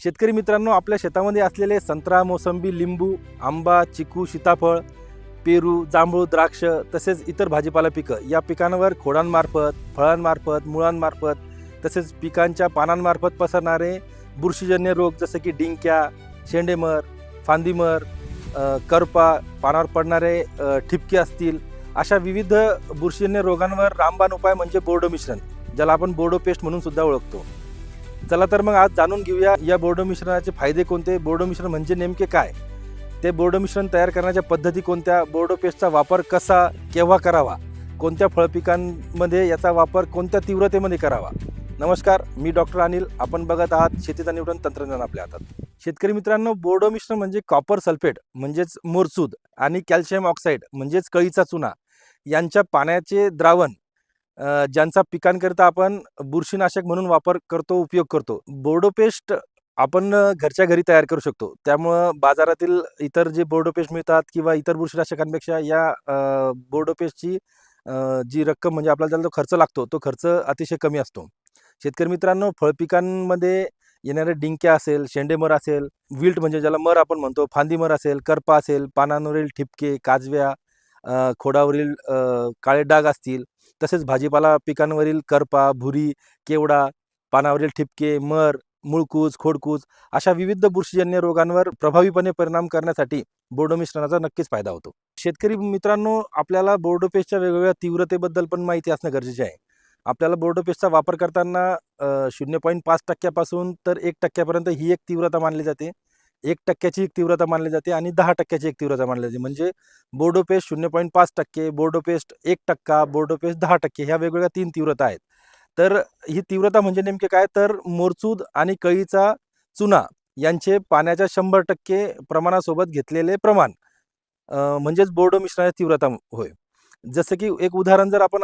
शेतकरी मित्रांनो आपल्या शेतामध्ये असलेले संत्रा मोसंबी लिंबू आंबा चिकू सीताफळ पेरू जांभूळ द्राक्ष तसेच इतर भाजीपाला पिकं या पिकांवर खोडांमार्फत फळांमार्फत मुळांमार्फत तसेच पिकांच्या पानांमार्फत पसरणारे बुरशीजन्य रोग जसे की डिंक्या शेंडेमर फांदीमर करपा पानावर पडणारे ठिपके असतील अशा विविध बुरशीजन्य रोगांवर रामबाण उपाय म्हणजे बोर्डो मिश्रण ज्याला आपण बोर्डो पेस्ट म्हणून सुद्धा ओळखतो. चला तर मग आज जाणून घेऊया या बोर्ड मिश्रणाचे फायदे कोणते? बोर्ड मिश्रण म्हणजे नेमके काय? ते बोर्ड मिश्रण तयार करण्याच्या पद्धती कोणत्या? बोर्डो पेस्टचा वापर कसा केव्हा करावा? कोणत्या फळपिकांमध्ये याचा वापर कोणत्या तीव्रतेमध्ये करावा? नमस्कार मी डॉक्टर अनिल. आपण बघत आहात शेतीचा निवडण तंत्रज्ञान आपल्या हातात. शेतकरी मित्रांनो बोर्डो मिश्रण म्हणजे कॉपर सल्फेट म्हणजेच मोरसूद आणि कॅल्शियम ऑक्साईड म्हणजेच कळीचा चुना. यांच्या पाण्याचे द्रावण ज्यांचा पिकांकरिता आपण बुरशीनाशक म्हणून वापर करतो उपयोग करतो. बोर्डो पेस्ट आपण घरच्या घरी तयार करू शकतो. त्यामुळं बाजारातील इतर जे बोर्डो पेस्ट मिळतात किंवा इतर बुरशीनाशकांपेक्षा या बोर्डोपेस्टची बोर्डो पेस्टची जी रक्कम म्हणजे आपल्याला त्याला जो खर्च लागतो तो खर्च अतिशय कमी असतो. शेतकरी मित्रांनो फळपिकांमध्ये येणारे डिंक्या असेल शेंडेमर असेल विल्ट म्हणजे ज्याला मर आपण म्हणतो फांदीमर असेल करपा असेल पानांवरील ठिपके काजव्या खोडावरील काळे डाग असतील तसेच भाजीपाला पिकांवरील करपा भुरी केवडा पानावरील ठिपके मर मुळकूज खोडकूज अशा विविध बुरशीजन्य रोगांवर प्रभावीपणे परिणाम करण्यासाठी बोर्डो मिश्रणाचा नक्कीच फायदा होतो. शेतकरी मित्रांनो आपल्याला बोर्डो पेस्टच्या वेगवेगळ्या तीव्रतेबद्दल पण माहिती असणं गरजेचे आहे. आपल्याला बोर्डो पेस्टचा वापर करताना शून्य पॉईंट पाच टक्क्यापासून तर एक टक्क्यापर्यंत ही एक तीव्रता मानली जाते. एक टक्क्याची एक तीव्रता मानली जाते आणि दहा टक्क्याची एक तीव्रता मानली जाते. म्हणजे बोर्डो पेस्ट शून्य पॉईंट पाच टक्के बोर्डो पेस्ट एक टक्का बोर्डो पेस्ट दहा टक्के ह्या वेगवेगळ्या तीन तीव्रता आहेत. तर ही तीव्रता म्हणजे नेमके काय? तर मोरचूद आणि कळीचा चुना यांचे पाण्याच्या शंभर टक्के प्रमाणासोबत घेतलेले प्रमाण म्हणजेच बोर्डो मिश्रणाची तीव्रता होय. जसं की एक उदाहरण जर आपण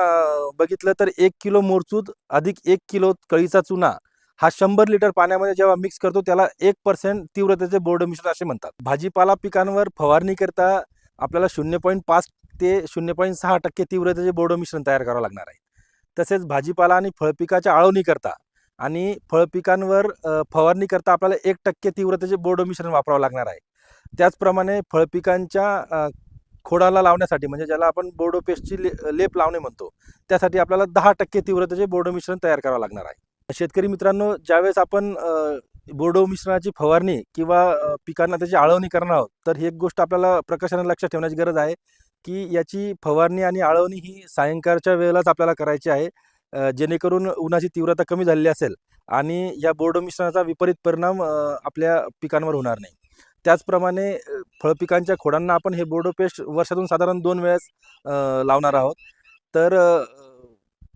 बघितलं तर एक किलो मोरचूद अधिक एक किलो कळीचा चुना हा शंभर लिटर पाण्यामध्ये जेव्हा मिक्स करतो त्याला एक पर्सेंट तीव्रतेचे बोर्ड मिश्रण असे म्हणतात. भाजीपाला पिकांवर फवारणी करता आपल्याला शून्य पॉईंट पाच ते शून्य पॉईंट सहा टक्के तीव्रतेचे बोर्ड मिश्रण तयार करावं लागणार आहे. तसेच भाजीपाला आणि फळपिकाच्या आळवणी करता आणि फळपिकांवर फवारणी करता आपल्याला एक टक्के तीव्रतेचे बोर्ड मिश्रण वापरावं लागणार आहे. त्याचप्रमाणे फळपिकांच्या खोडाला लावण्यासाठी म्हणजे ज्याला आपण बोर्डो पेस्टची ले लेप लावणे म्हणतो त्यासाठी आपल्याला दहा टक्के तीव्रतेचे बोर्ड मिश्रण तयार करावं लागणार आहे. शेतकरी मित्रांनो ज्यावेळेस आपण बोर्डो मिश्रणाची फवारणी किंवा पिकांना त्याची आळवणी करणार आहोत तर ही एक गोष्ट आपल्याला प्रकाशाने लक्षात ठेवण्याची गरज आहे की याची फवारणी आणि आळवणी ही सायंकाळच्या वेळेलाच आपल्याला करायची आहे जेणेकरून उन्हाची तीव्रता कमी झालेली असेल आणि या बोर्डो मिश्रणाचा विपरीत परिणाम आपल्या पिकांवर होणार नाही. त्याचप्रमाणे फळपिकांच्या खोडांना आपण हे बोर्डो पेस्ट वर्षातून साधारण दोन वेळेस लावणार आहोत. तर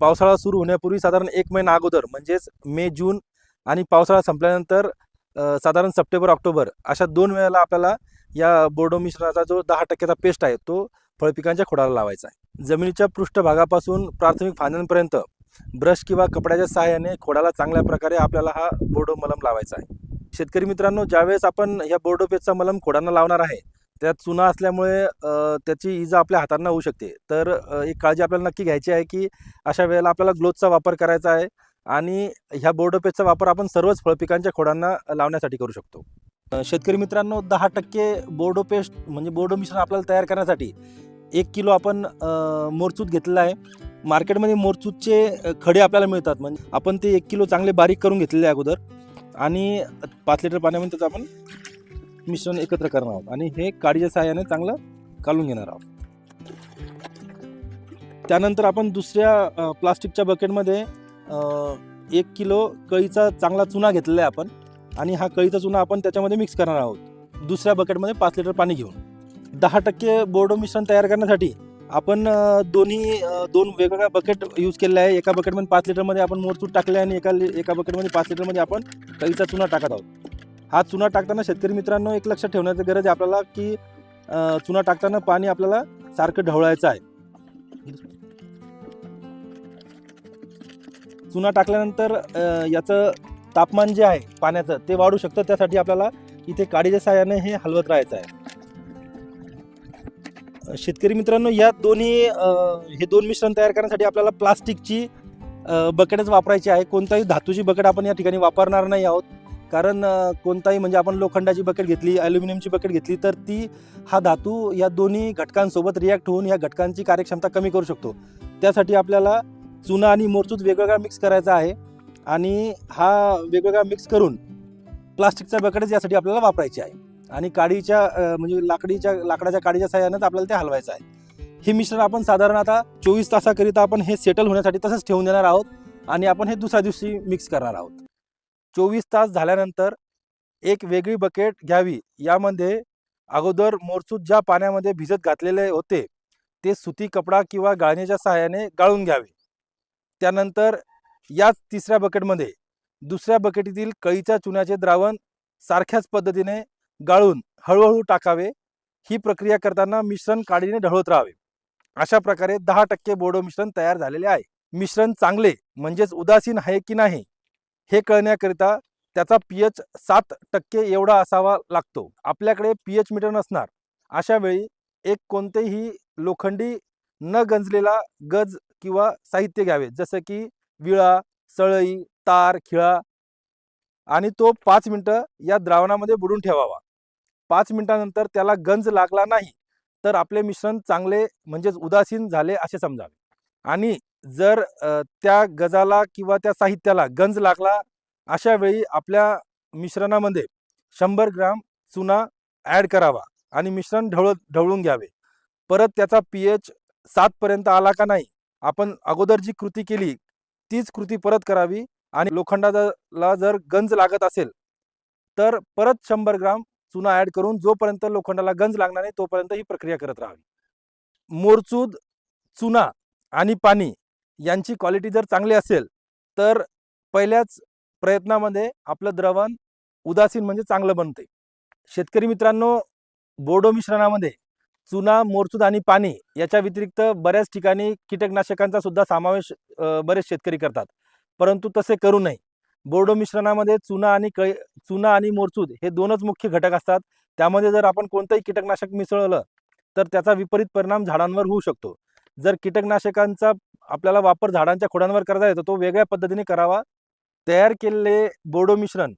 पावसाळा सुरू होण्यापूर्वी साधारण एक महिना अगोदर म्हणजेच मे जून आणि पावसाळा संपल्यानंतर साधारण सप्टेंबर ऑक्टोबर अशा दोन वेळेला आपल्याला या बोर्डो मिश्रणाचा जो दहा टक्क्याचा पेस्ट आहे तो फळपिकांच्या खोडाला लावायचा आहे. जमिनीच्या पृष्ठभागापासून प्राथमिक फांद्यांपर्यंत ब्रश किंवा कपड्याच्या सहाय्याने खोडाला चांगल्या प्रकारे आपल्याला हा बोर्डो मलम लावायचा आहे. शेतकरी मित्रांनो ज्यावेळेस आपण या बोर्डो पेस्टचा मलम खोडांना लावणार आहे त्यात चुना असल्यामुळे त्याची इजा आपल्या हातांना होऊ शकते. तर एक काळजी आपल्याला नक्की घ्यायची आहे की अशा वेळेला आपल्याला ग्लोथचा वापर करायचा आहे आणि ह्या बोर्डोपेजचा वापर आपण सर्वच फळपिकांच्या खोडांना लावण्यासाठी करू शकतो. शेतकरी मित्रांनो दहा टक्के बोर्डो पेस्ट म्हणजे बोर्डो मिश्रण आपल्याला तयार करण्यासाठी एक किलो आपण मोरचूत घेतलेला आहे. मार्केटमध्ये मोरचूतचे खडे आपल्याला मिळतात. म्हणजे आपण ते एक किलो चांगले बारीक करून घेतलेले आहे अगोदर आणि पाच लिटर पाण्यामध्ये त्याचा आपण मिश्रण एकत्र करणार आहोत आणि हे काडीच्या सहाय्याने चांगलं काढून घेणार आहोत. त्यानंतर आपण दुसऱ्या प्लास्टिकच्या बकेटमध्ये एक किलो कळीचा चांगला चुना घेतलेला आहे आपण आणि हा कळीचा चुना आपण त्याच्यामध्ये मिक्स करणार आहोत. दुसऱ्या बकेटमध्ये पाच लिटर पाणी घेऊन. दहा टक्के बोर्डो मिश्रण तयार करण्यासाठी आपण दोन्ही दोन वेगवेगळ्या बकेट यूज केलेले आहे. एका बकेटमध्ये पाच लिटरमध्ये आपण मोरचूट टाकले आणि एका एका बकेटमध्ये पाच लिटरमध्ये आपण कळीचा चुना टाकत आहोत. हा चुना टाकताना शेतकरी मित्रांनो एक लक्षात ठेवण्याची गरज आहे आपल्याला की चुना टाकताना पाणी आपल्याला सारखं ढवळायचं आहे. चुना टाकल्यानंतर याचं तापमान जे आहे पाण्याचं ते वाढू शकतं. त्यासाठी आपल्याला इथे काडीच्या साह्याने हे हलवत राहायचं आहे. शेतकरी मित्रांनो या दोन्ही हे दोन मिश्रण तयार करण्यासाठी आपल्याला प्लास्टिकची बकेटच वापरायची आहे. कोणताही धातूची बकेट आपण या ठिकाणी वापरणार नाही आहोत. कारण कोणताही म्हणजे आपण लोखंडाची बकेट घेतली ॲल्युमिनियमची बकेट घेतली तर ती हा धातू या दोन्ही घटकांसोबत रिॲक्ट होऊन या घटकांची कार्यक्षमता कमी करू शकतो. त्यासाठी आपल्याला चुना आणि मोरचूत वेगवेगळा मिक्स करायचा आहे आणि हा वेगवेगळा मिक्स करून प्लास्टिकचा बकेटच यासाठी आपल्याला वापरायची आहे. आणि काडीच्या म्हणजे लाकडीच्या लाकडाच्या काडीच्या सहाय्यानंच आपल्याला ते हलवायचं आहे. हे मिश्रण आपण साधारण आता चोवीस तासाकरिता आपण हे सेटल होण्यासाठी तसंच ठेवून देणार आहोत आणि आपण हे दुसऱ्या दिवशी मिक्स करणार आहोत. चोवीस तास झाल्यानंतर एक वेगळी बकेट घ्यावी. यामध्ये अगोदर मोरसूत ज्या पाण्यामध्ये भिजत घातलेले होते ते सुती कपडा किंवा गाळणीच्या सहाय्याने गाळून घ्यावे. त्यानंतर याच तिसऱ्या बकेटमध्ये दुसऱ्या बकेटीतील कळीच्या चुन्याचे द्रावण सारख्याच पद्धतीने गाळून हळूहळू टाकावे. ही प्रक्रिया करताना मिश्रण काडीने ढळवत राहावे. अशा प्रकारे दहा टक्के बोडो मिश्रण तयार झालेले आहे. मिश्रण चांगले म्हणजेच उदासीन आहे की नाही? हे कळण्याकरिता त्याचा पी एच सात टक्के एवढा असावा लागतो. आपल्याकडे पी एच मीटर नसणार. अशा वेळी एक कोणतेही लोखंडी न गंजलेला गज किंवा साहित्य घ्यावे. जसं की विळा सळई तार खिळा आणि तो पाच मिनटं या द्रावणामध्ये बुडून ठेवावा. पाच मिनटानंतर त्याला गंज लागला नाही तर आपले मिश्रण चांगले म्हणजेच उदासीन झाले असे समजावे. आणि जर त्या गजाला किंवा त्या साहित्याला गंज लागला अशा वेळी आपल्या मिश्रणामध्ये शंभर ग्राम चुना ॲड करावा आणि मिश्रण ढवळ ढवळून घ्यावे. परत त्याचा पी एच सातपर्यंत आला का नाही आपण अगोदर जी कृती केली तीच कृती परत करावी आणि लोखंडाला जर गंज लागत असेल तर परत शंभर ग्राम चुना ॲड करून जोपर्यंत लोखंडाला गंज लागणार नाही तोपर्यंत ही प्रक्रिया करत राहावी. मोरचूद चुना आणि पाणी यांची क्वालिटी जर चांगली असेल तर पहिल्याच प्रयत्नामध्ये आपलं द्रवण उदासीन म्हणजे चांगलं बनते. शेतकरी मित्रांनो बोडो मिश्रणामध्ये चुना मोरचूद आणि पाणी याच्या व्यतिरिक्त बऱ्याच ठिकाणी कीटकनाशकांचा सुद्धा समावेश बरेच शेतकरी करतात. परंतु तसे करू नये. बोर्डो मिश्रणामध्ये चुना आणि क चुना आणि मोरचूद हे दोनच मुख्य घटक असतात. त्यामध्ये जर आपण कोणतंही कीटकनाशक मिसळलं तर त्याचा विपरीत परिणाम झाडांवर होऊ शकतो. जर कीटकनाशकांचा आपल्याला वापर झाडांच्या खोडांवर करता येतो तो वेगळ्या पद्धतीने करावा. तयार केलेले बोडो मिश्रण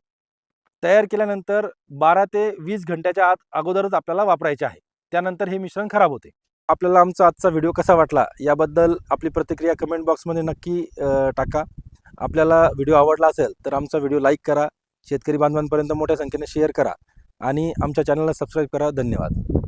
तयार केल्यानंतर बारा ते वीस घंट्याच्या आत अगोदरच आपल्याला वापरायचे आहे. त्यानंतर हे मिश्रण खराब होते. आपल्याला आमचा आजचा व्हिडिओ कसा वाटला याबद्दल आपली प्रतिक्रिया कमेंट बॉक्समध्ये नक्की टाका. आपल्याला व्हिडिओ आवडला असेल तर आमचा व्हिडिओ लाईक करा. शेतकरी बांधवांपर्यंत मोठ्या संख्येने शेअर करा. आणि आमच्या चॅनलला सबस्क्राईब करा. धन्यवाद.